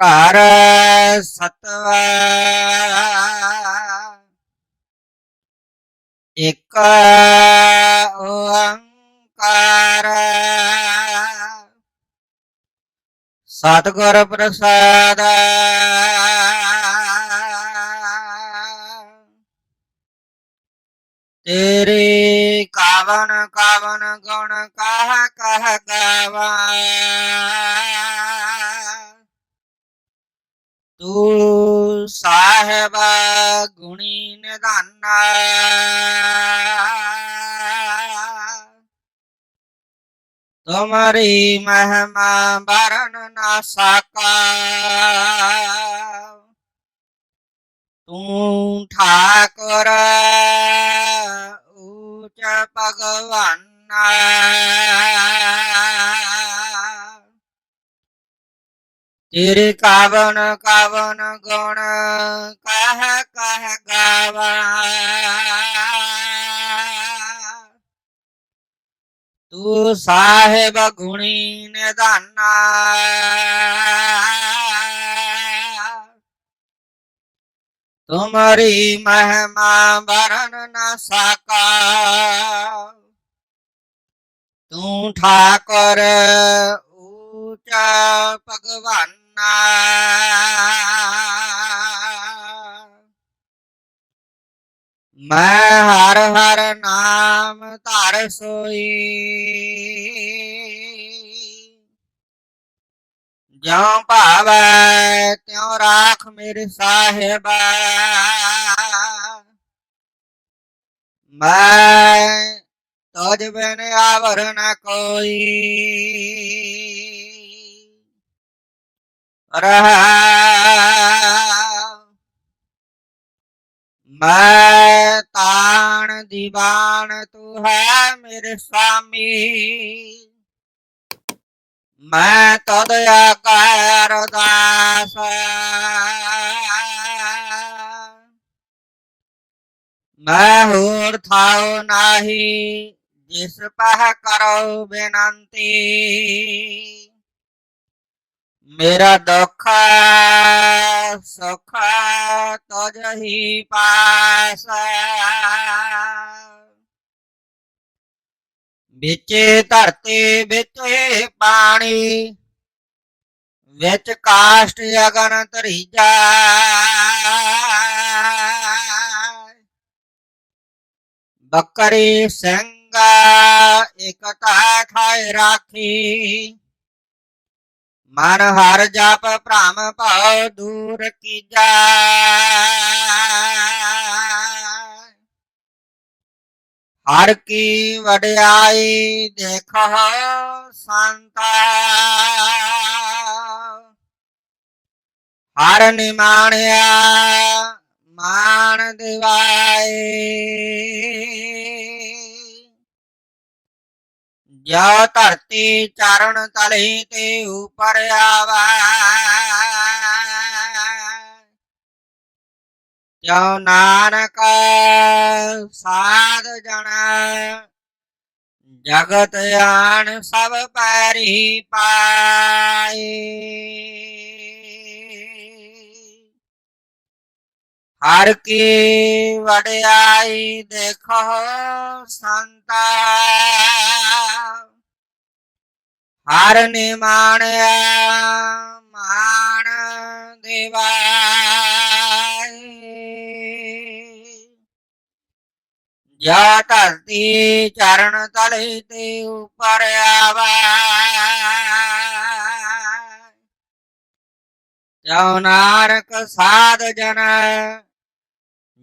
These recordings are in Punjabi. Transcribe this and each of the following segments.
ਘਰ ਸਤਵਾ। ਇੱਕ ਓੰਕਾਰ। ਸਤਿਗੁਰ ਪ੍ਰਸਾਦ। ਤੇਰੇ ਕਾਵਨ ਕਾਵਨ ਗੁਣ ਕਹ ਕਹ ਗਾਵਾ ਤੂੰ ਸਾਹਿਬ ਗੁਣੀ ਨਿਧਾਨਾ। ਤੁਮਰੀ ਮਹਿਮਾ ਬਰਨ ਨਾ ਸਕਾ। ਤੂੰ ਠਾਕੁਰ ਊਚ ਭਗਵਾਨਾ। ਤੇਰੇ ਕਾਵਨ ਕਾਵਨ ਗੁਣ ਕਹ ਕਹ ਗਾਵਾ। ਤੂੰ ਸਾਹਿਬ ਗੁਣੀ ਨਿਧਾਨਾ। ਤੁਮਰੀ ਮਹਿਮਾ ਬਰਨ ਨ ਸਕਾ। ਤੂੰ ਠਾਕੁਰ ਊਚ ਭਗਵਾਨ। ਮੈਂ ਹਰ ਹਰ ਨਾਮ ਧਰ ਸੋਈ। ਜਿਉ ਭਾਵੈ ਤਿਉ ਰਾਖ ਮੇਰੇ ਸਾਹਿਬਾ। ਮੈਂ ਤਜ ਬਿਨ ਆਵਰ ਨ ਕੋਈ। ਰਹਾ ਮੈਂ ਤਾਣ ਦੀਵਾਨ ਤੂੰ ਹੈ ਮੇਰੇ ਸਾਮੀ ਮੈਂ ਤਦ ਆਕਾਰ ਦਾਸ ਮੈਂ ਹੋਰ ਥਾਉ ਨਾਹੀ ਜਿਸ ਪਹ ਕਰੋ ਬੇਨੰਤੀ ਮੇਰਾ ਦੁੱਖ ਸੁਖ ਤੁਝ ਹੀ ਪਾਸ। ਵਿੱਚੇ ਧਰਤੀ, ਵਿੱਚੇ ਪਾਣੀ, ਵਿੱਚ ਕਾਸ਼ਟ ਅਗਨ ਤਰੀਜਾ ਬੱਕਰੀ ਸਿੰਘਾ ਇਕਤਾ ਖਾਇ ਰਾਖੀ। ਮਨ ਹਰ ਜਾਪ ਭ੍ਰਮ ਭਉ ਦੂਰ ਕੀਜਾ। ਹਰ ਕੀ ਵਡਿਆਈ ਦੇਖੋ ਸੰਤਾ। ਹਰ ਨਿਮਾਣਿਆ ਮਾਨ ਦਿਵਾਏ। ਜੋ ਧਰਤੀ ਚਰਨ ਤਲੇ ਤੇ ਉਪਰ ਆਵਾ। ਜੋ ਨਾਨਕ ਸਾਧ ਜਣਾ ਜਗਤ ਆਣ ਸਭ ਪੈਰੀ ਪਾਏ। ਹਰ ਕੀ ਵਡਿਆਈ ਦੇਖੋ ਸੰਤਾ। ਹਰ ਨਿਮਾਣਿਆ ਮਾਣ ਦੇਵਾਈ। ਜਾ ਧਰਤੀ ਚਰਨ ਤਲੇ ਤੇ ਉਪਰ ਆਵਾ ਜੋ ਨਾਨਕ ਸਾਧ ਜਨ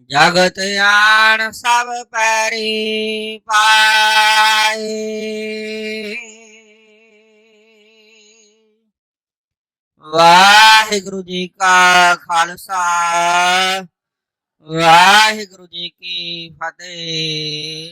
ਜਗਤ ਆਣ ਸਭ ਪੈਰੀ ਪਾਏ ਵਾਹਿਗੁਰੂ ਜੀ ਕਾ ਖਾਲਸਾ ਵਾਹਿਗੁਰੂ ਜੀ ਕੀ ਫਤਿਹ